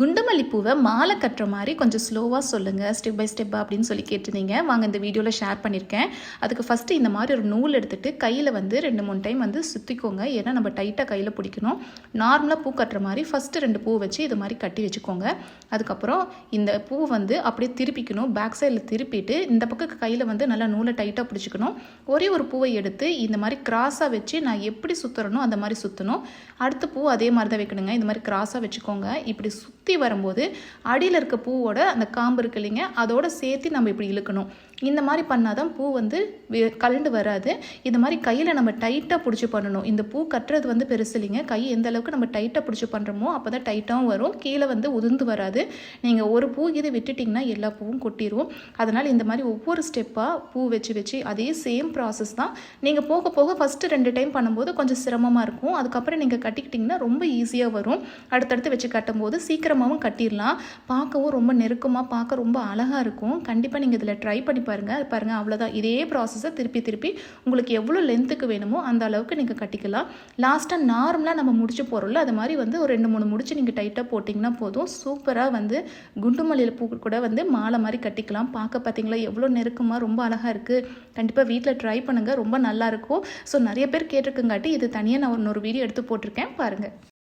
குண்டுமல்லி பூவை மாலை கட்டுற மாதிரி கொஞ்சம் ஸ்லோவாக சொல்லுங்கள் ஸ்டெப் பை ஸ்டெப்பாக அப்படின்னு சொல்லி கேட்டிருந்தீங்க. வாங்க இந்த வீடியோவில் ஷேர் பண்ணியிருக்கேன் அதுக்கு ஃபஸ்ட்டு இந்த மாதிரி ஒரு நூல் எடுத்துகிட்டு கையில் வந்து ரெண்டு மூணு டைம் வந்து சுற்றிக்கோங்க ஏன்னா நம்ம டைட்டாக கையில் பிடிக்கணும். நார்மலாக பூ கட்டுற மாதிரி ஃபஸ்ட்டு ரெண்டு பூ வச்சு இது மாதிரி கட்டி வச்சுக்கோங்க. அதுக்கப்புறம் இந்த பூ வந்து அப்படியே திருப்பிக்கணும். பேக் சைடில் திருப்பிட்டு இந்த பக்கம் கையில் வந்து நல்லா நூலை டைட்டாக பிடிச்சிக்கணும். ஒரே ஒரு பூவை எடுத்து இந்த மாதிரி கிராஸாக வச்சு நான் எப்படி சுற்றுறனோ அந்த மாதிரி சுற்றணும் அடுத்த பூ அதே மாதிரி தான் வைக்கணுங்க. இந்த மாதிரி கிராஸாக வச்சுக்கோங்க. இப்படி சுற்றி வரும்போது அடியில் இருக்க பூவோட அந்த காம்பு இருக்கு இல்லைங்க அதோட சேர்த்து நம்ம இப்படி இழுக்கணும். இந்த மாதிரி பண்ணால் தான் பூ வந்து கலண்டு கழண்டு வராது. இந்த மாதிரி கையில் நம்ம டைட்டாக பிடிச்சி பண்ணணும். இந்த பூ கட்டுறது வந்து பெருசு இல்லைங்க. கை எந்த அளவுக்கு நம்ம டைட்டாக பிடிச்சி பண்ணுறோமோ அப்போ தான் டைட்டாகவும் வரும். கீழே வந்து உதிர்ந்து வராது. நீங்கள் ஒரு பூ இதை விட்டுட்டிங்கன்னா எல்லா பூவும் கொட்டிடுவோம் அதனால் இந்த மாதிரி ஒவ்வொரு ஸ்டெப்பாக பூ வச்சு வச்சு அதே சேம் ப்ராசஸ் தான். நீங்கள் போக போக ஃபஸ்ட்டு ரெண்டு டைம் பண்ணும்போது கொஞ்சம் சிரமமாக இருக்கும். அதுக்கப்புறம் நீங்கள் கட்டிக்கிட்டிங்கன்னா ரொம்ப ஈஸியாக வரும். அடுத்தடுத்து வச்சு கட்டும்போது சீக்கிரம் சீக்கிரமாகவும் கட்டிடலாம் பார்க்கவும் ரொம்ப நெருக்கமாக பார்க்க ரொம்ப அழகாக இருக்கும். கண்டிப்பாக நீங்கள் இதில் ட்ரை பண்ணி பாருங்கள் பாருங்கள் அவ்வளோதான் இதே ப்ராசஸை திருப்பி திருப்பி உங்களுக்கு எவ்வளோ லென்த்துக்கு வேணுமோ அந்த அளவுக்கு நீங்கள் கட்டிக்கலாம். லாஸ்ட்டாக நார்மலாக நம்ம முடிச்சு போகிறோம்ல அது மாதிரி வந்து ஒரு ரெண்டு மூணு முடிச்சு நீங்கள் டைட்டாக போட்டிங்கன்னா போதும். சூப்பராக வந்து குண்டு மல்லியில் பூ கூட வந்து மாலை மாதிரி கட்டிக்கலாம். பார்க்க பார்த்தீங்களா எவ்வளோ நெருக்கமாக ரொம்ப அழகாக இருக்குது கண்டிப்பாக வீட்டில் ட்ரை பண்ணுங்கள் ரொம்ப நல்லாயிருக்கும் ஸோ நிறைய பேர் கேட்டிருக்குங்காட்டி இது தனியாக நான் இன்னொரு வீடியோ எடுத்து போட்டிருக்கேன். பாருங்கள்